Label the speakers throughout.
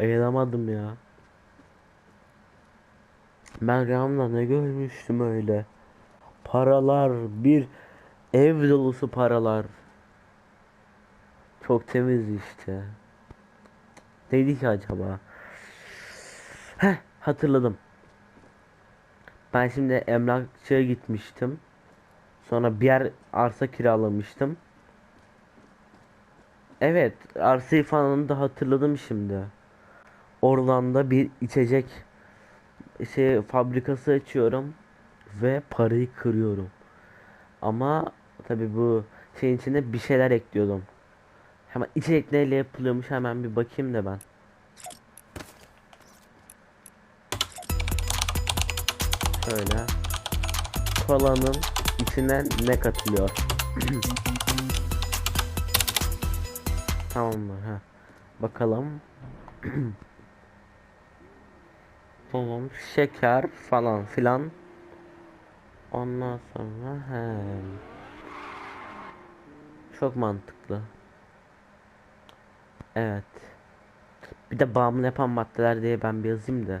Speaker 1: Ayılamadım ya. Ben rüyamda ne görmüştüm öyle. Paralar bir ev dolusu paralar. Çok temiz işte. Neydi ki acaba? Heh hatırladım. Ben şimdi emlakçıya gitmiştim. Sonra bir yer arsa kiralamıştım. Evet, arsayı falan da hatırladım şimdi. Oradan da bir içecek şey fabrikası açıyorum ve parayı kırıyorum. Ama tabi bu şeyin içine bir şeyler ekliyordum. Hemen içecek neyle yapılıyormuş hemen bir bakayım da ben. Şöyle. Kolanın içine ne katılıyor? tamam mı? Ha. Bakalım. tamam. Şeker falan filan. Ondan sonra he. Çok mantıklı. Evet. Bir de bağımlı yapan maddeler diye ben bir yazayım da.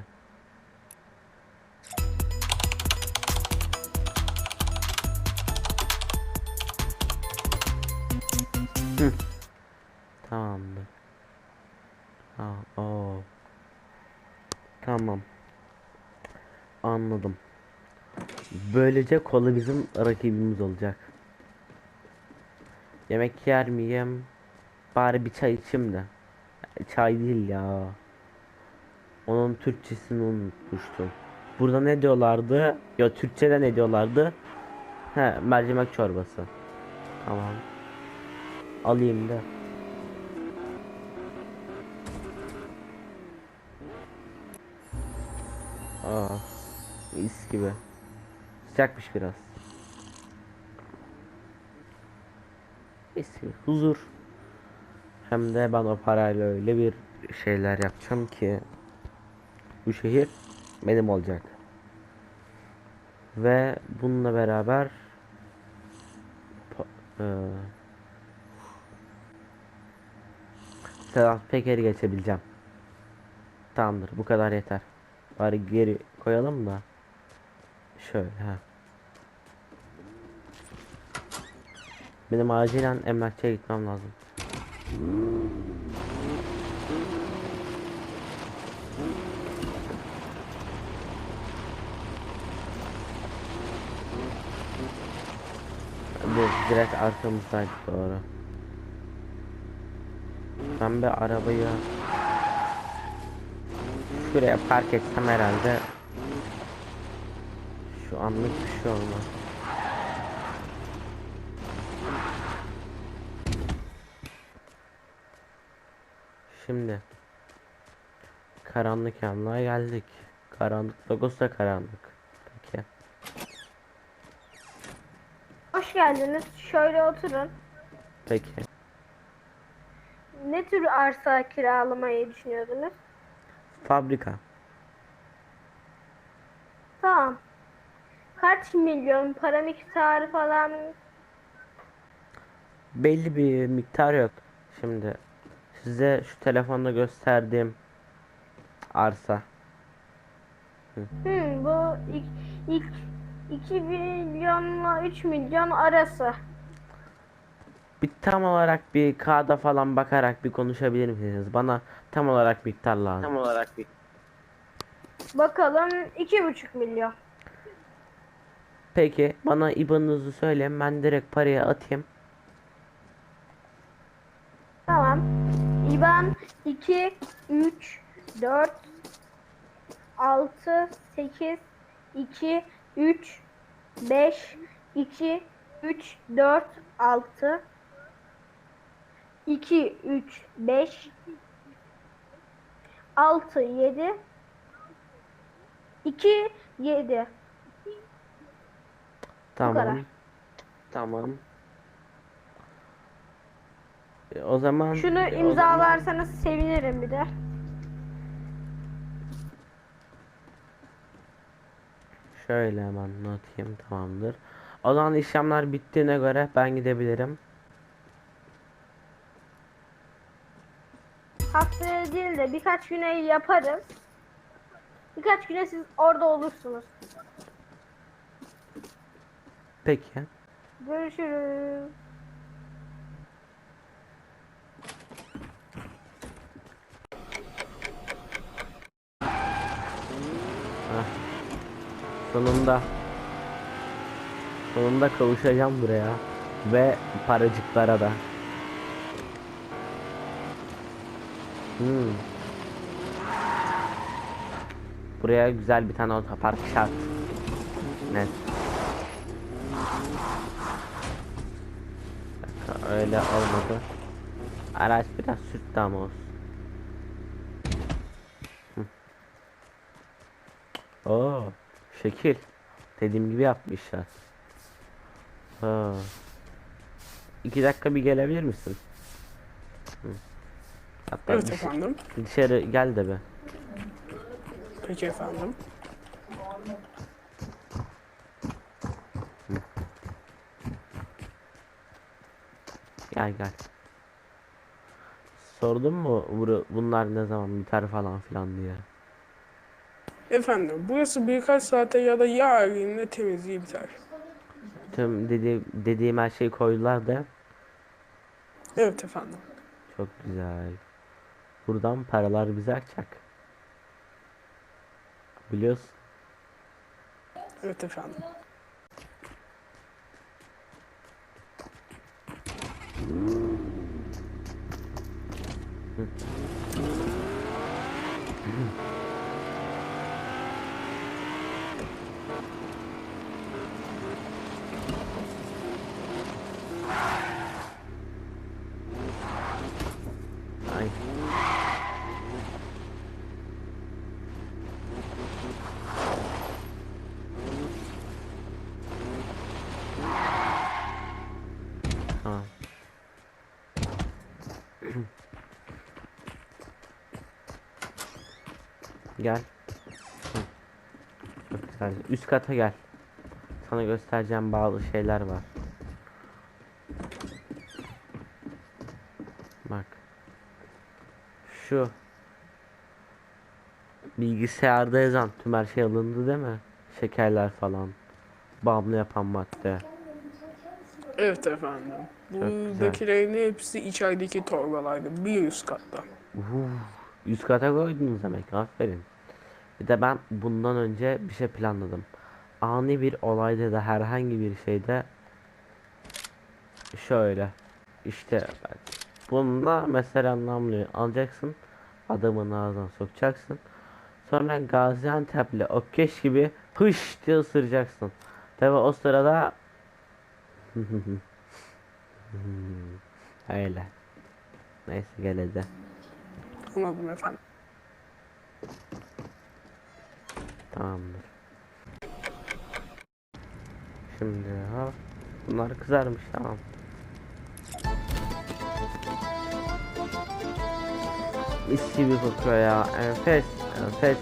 Speaker 1: Hı. Tamamdır. Ha, o. Tamam. Anladım. Böylece kola bizim rakibimiz olacak. Yemek yer miyim? Bari bir çay içeyim de. Çay değil ya. Onun Türkçesini unutmuştum. Burada ne diyorlardı? Ya Türkçede ne diyorlardı? He, mercimek çorbası. Tamam. Alayım da. Aa, mis gibi. Sıcakmış biraz. Mis gibi. Huzur. Hem de ben o parayla öyle bir şeyler yapacağım ki bu şehir benim olacak. Ve bununla beraber eee, Sedat Peker'i geçebileceğim. Tamamdır bu kadar yeter. Bari geri koyalım da. Şöyle ha. Benim acilen emlakçıya gitmem lazım. Bu direkt arkamızdaydı doğru. Ben bir arabayı şuraya park etsem herhalde şu anlık bir şey olmaz. Şimdi karanlık yanlığa geldik. Karanlık logosu da karanlık. Peki.
Speaker 2: Hoş geldiniz. Şöyle oturun.
Speaker 1: Peki.
Speaker 2: Ne tür arsa kiralamayı düşünüyordunuz?
Speaker 1: Fabrika.
Speaker 2: Tamam. Kaç milyon para miktarı falan
Speaker 1: Belli bir miktar yok. Şimdi size şu telefonda gösterdiğim arsa.
Speaker 2: Hmm, bu ilk, ilk 2 milyonla 3 milyon arası.
Speaker 1: Bir tam olarak bir kağıda falan bakarak bir konuşabilir misiniz? Bana tam olarak miktar lazım. Tam olarak bir.
Speaker 2: Bakalım 2,5 milyon.
Speaker 1: Peki bana IBAN'ınızı söyleyin ben direkt parayı atayım.
Speaker 2: Tamam. İban 2 3 4 6 8 2 3 5 2 3 4 6 2 3 5 6 7 2 7
Speaker 1: Tamam. Tamam. E, O zaman
Speaker 2: Şunu
Speaker 1: e, o zaman-
Speaker 2: imzalarsanız sevinirim bir de.
Speaker 1: Şöyle hemen atayım tamamdır. O zaman işlemler bittiğine göre ben gidebilirim.
Speaker 2: haftaya değil de birkaç güne yaparım. Birkaç güne siz orada olursunuz.
Speaker 1: Peki.
Speaker 2: Görüşürüz.
Speaker 1: Sonunda sonunda kavuşacağım buraya ve paracıklara da. Hmm. Buraya güzel bir tane otopark şart. Net. Bir dakika, Öyle olmadı. Araç biraz sürttü ama olsun. Oo, şekil. Dediğim gibi yapmışlar. Ha. İki dakika bir gelebilir misin? Hı. Hatta
Speaker 3: Evet
Speaker 1: dış-
Speaker 3: efendim.
Speaker 1: dışarı gel de be.
Speaker 3: Peki efendim.
Speaker 1: Gel gel. Sordun mu bunlar ne zaman biter falan filan diye.
Speaker 3: Efendim burası birkaç saate ya da yarın temizliği biter.
Speaker 1: Tüm dedi dediğim her şeyi koydular da
Speaker 3: Evet efendim.
Speaker 1: çok güzel. Buradan paralar bize akacak. Biliyorsun.
Speaker 3: Evet efendim.
Speaker 1: Mm-hmm. Gel. Çok güzel. Üst kata gel. Sana göstereceğim bazı şeyler var. Bak. Şu. Bilgisayarda yazan tüm her şey alındı değil mi? Şekerler falan. Bağımlı yapan madde.
Speaker 3: Evet efendim. Buradakilerin hepsi içerideki torbalarda. Bir üst katta.
Speaker 1: Uf, yüz kata koydunuz demek. Aferin. Bir de ben bundan önce bir şey planladım. Ani bir olayda da herhangi bir şeyde şöyle işte bununla mesela namluyu alacaksın adamın ağzına sokacaksın sonra Gaziantep'li o keş gibi hış diye ısıracaksın tabi o sırada öyle neyse gel
Speaker 3: Anladım efendim.
Speaker 1: Tamamdır. Şimdi ha bunlar kızarmış tamam. Mis gibi kokuyor ya. Enfes, enfes.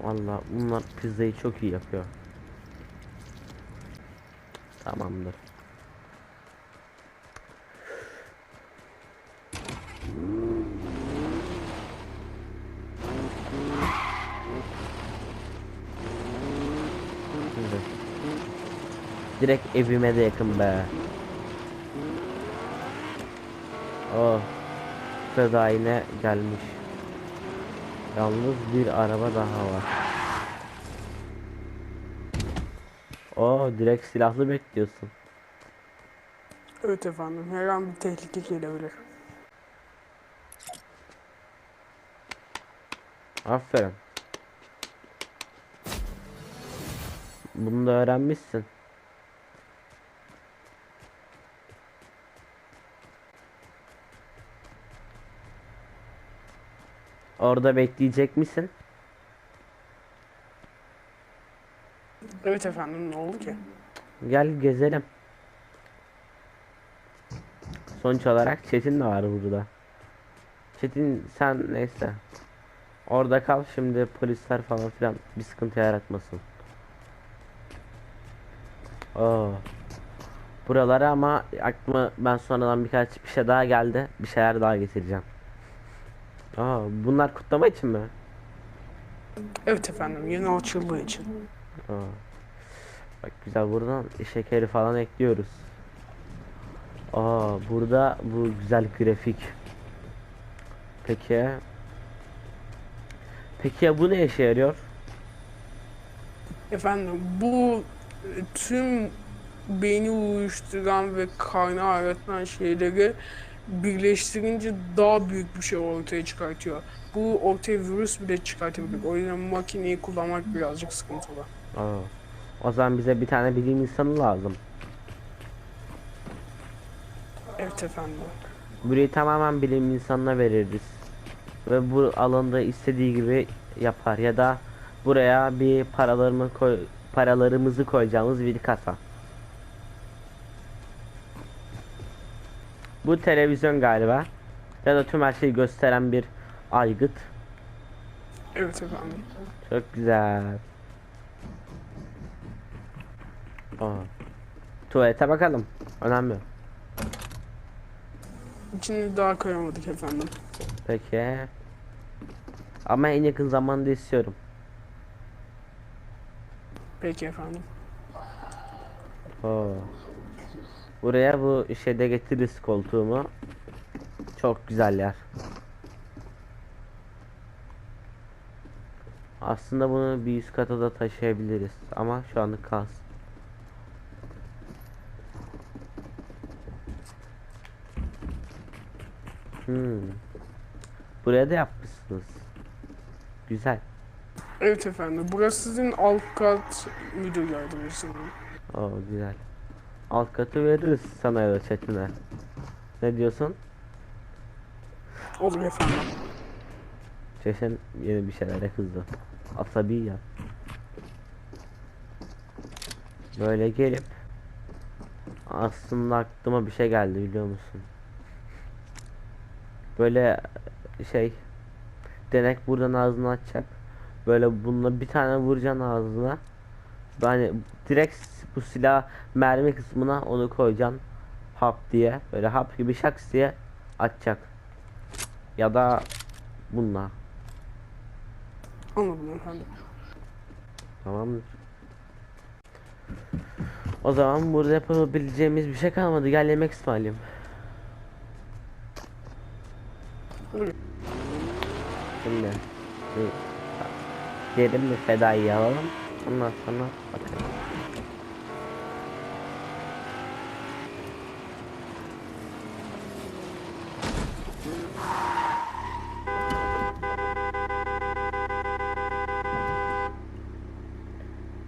Speaker 1: Valla bunlar pizzayı çok iyi yapıyor. Tamamdır. Şimdi. Direkt evime de yakın be. Oh. Sıra yine gelmiş. Yalnız bir araba daha var. Oo direkt silahlı bekliyorsun.
Speaker 3: Evet efendim. Her an bir tehlike gelebilir.
Speaker 1: Aferin. Bunu da öğrenmişsin. Orada bekleyecek misin?
Speaker 3: Evet efendim ne oldu ki?
Speaker 1: Gel gezelim. Sonuç olarak Çetin de var burada. Çetin sen neyse. Orada kal şimdi polisler falan filan bir sıkıntı yaratmasın. Oo. buralara ama aklıma ben sonradan birkaç bir şey daha geldi. Bir şeyler daha getireceğim. Aa, bunlar kutlama için mi?
Speaker 3: Evet efendim yeni açıldığı için.
Speaker 1: Aa. Bak güzel buradan şekeri falan ekliyoruz. Aa burada bu güzel grafik. Peki. Peki ya bu ne işe yarıyor?
Speaker 3: Efendim bu tüm beyni uyuşturan ve karnı ağrıtan şeyleri birleştirince daha büyük bir şey ortaya çıkartıyor. Bu ortaya virüs bile çıkartabilir. O yüzden makineyi kullanmak birazcık sıkıntılı.
Speaker 1: Aa. O zaman bize bir tane bilim insanı lazım.
Speaker 3: Evet efendim.
Speaker 1: Burayı tamamen bilim insanına veririz. Ve bu alanda istediği gibi yapar ya da buraya bir paralarımı koy paralarımızı koyacağımız bir kasa. Bu televizyon galiba. Ya da tüm her şeyi gösteren bir aygıt.
Speaker 3: Evet efendim.
Speaker 1: Çok güzel. Aa. Tuvalete bakalım. Önemli.
Speaker 3: İçini daha koyamadık efendim.
Speaker 1: Peki. Ama en yakın zamanda istiyorum.
Speaker 3: Peki efendim.
Speaker 1: Oo. Buraya bu şeyde getiririz koltuğumu. Çok güzel yer. Aslında bunu bir üst kata da taşıyabiliriz ama şu anlık kalsın. Hmm. Buraya da yapmışsınız. Güzel.
Speaker 3: Evet efendim. Burası sizin alt kat müdür yardımcısının.
Speaker 1: Oo güzel. Alt katı veririz sana ya da chatine. Ne diyorsun?
Speaker 3: Olur efendim.
Speaker 1: Çeşen yeni bir şeylere kızdı. Asabi ya. Böyle gelip aslında aklıma bir şey geldi biliyor musun? Böyle şey denek buradan ağzını açacak. Böyle bununla bir tane vuracaksın ağzına. Yani direkt bu silah mermi kısmına onu koyacaksın. Hap diye böyle hap gibi şaks diye açacak. Ya da bununla.
Speaker 3: Anladım efendim.
Speaker 1: Tamamdır. O zaman burada yapabileceğimiz bir şey kalmadı. Gel yemek ısmarlayayım. Şimdi derin bir fedayı alalım. Ondan sonra bakalım.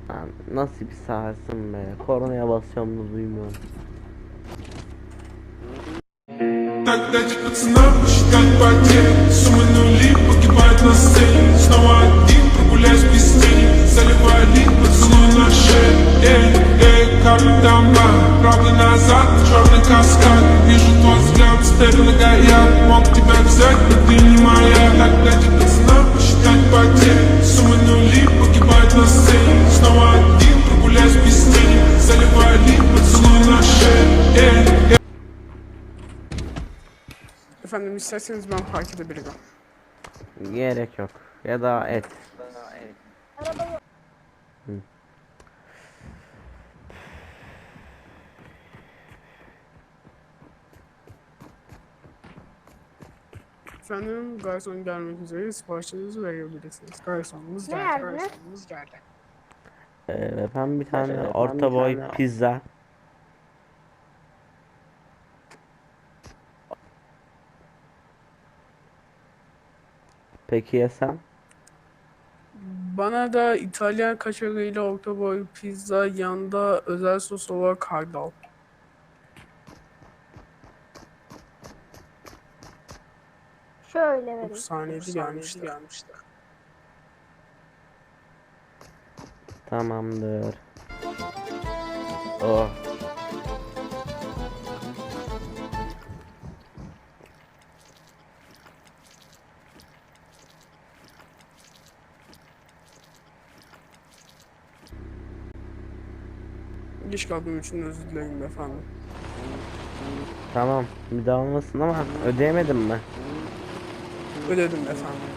Speaker 1: Lan Nasıl bir sahasın be? Koronaya basıyorum da duymuyorum.
Speaker 4: Так дайте пацанам посчитать потери Суммы нули погибают на сцене Снова один прогуляюсь без тени Заливаю лик, поцелуй на шее Эй, эй, как там бар Правда назад, черный каскад Вижу твой взгляд, степи нагоят Мог тебя взять, но ты не моя Так дайте пацанам посчитать потери Суммы нули погибают на сцене Снова один прогуляюсь без тени Заливаю лик, поцелуй на шее Эй, эй
Speaker 3: Efendim isterseniz ben fark edebilirim.
Speaker 1: Gerek yok. Ya da et. Hı.
Speaker 3: Efendim garson gelmek üzere siparişlerinizi verebilirsiniz. Garsonumuz
Speaker 2: Ne
Speaker 3: geldi.
Speaker 2: yerdiniz?
Speaker 3: Garsonumuz geldi.
Speaker 1: Ee, ben bir tane orta boy pizza. Peki ya sen?
Speaker 3: Bana da İtalyan kaşarıyla orta boy pizza yanında özel sos olarak hardal.
Speaker 2: Şöyle
Speaker 3: 9
Speaker 2: vereyim.
Speaker 3: saniyede gelmişti. gelmişti.
Speaker 1: Tamamdır. Oh.
Speaker 3: Geç kaldığım için özür dilerim efendim.
Speaker 1: Tamam bir daha olmasın ama ödeyemedim mi?
Speaker 3: Ödedim efendim.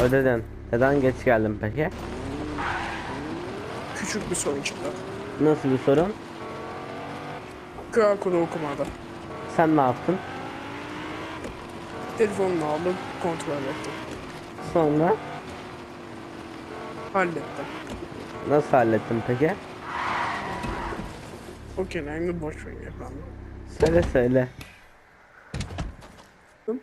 Speaker 1: Ödedin. Neden geç geldin peki?
Speaker 3: Küçük bir sorun çıktı.
Speaker 1: Nasıl bir sorun?
Speaker 3: QR kodu okumada.
Speaker 1: Sen ne yaptın?
Speaker 3: Telefonunu aldım, kontrol ettim.
Speaker 1: Sonra
Speaker 3: Hallettim.
Speaker 1: nasıl hallettin peki?
Speaker 3: O kenarını boş verin efendim.
Speaker 1: Söyle söyle.
Speaker 3: Hı?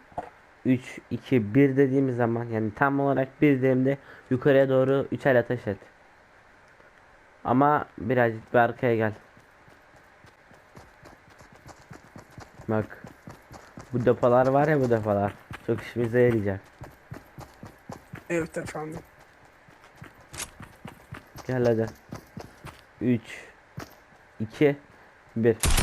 Speaker 1: 3, 2, 1 dediğimiz zaman yani tam olarak 1 dediğimde yukarıya doğru 3 el ateş et. Ama birazcık bir arkaya gel. Bak. Bu depolar var ya bu depolar. Çok işimize yarayacak.
Speaker 3: Evet efendim.
Speaker 1: Gel hadi. 3 2 1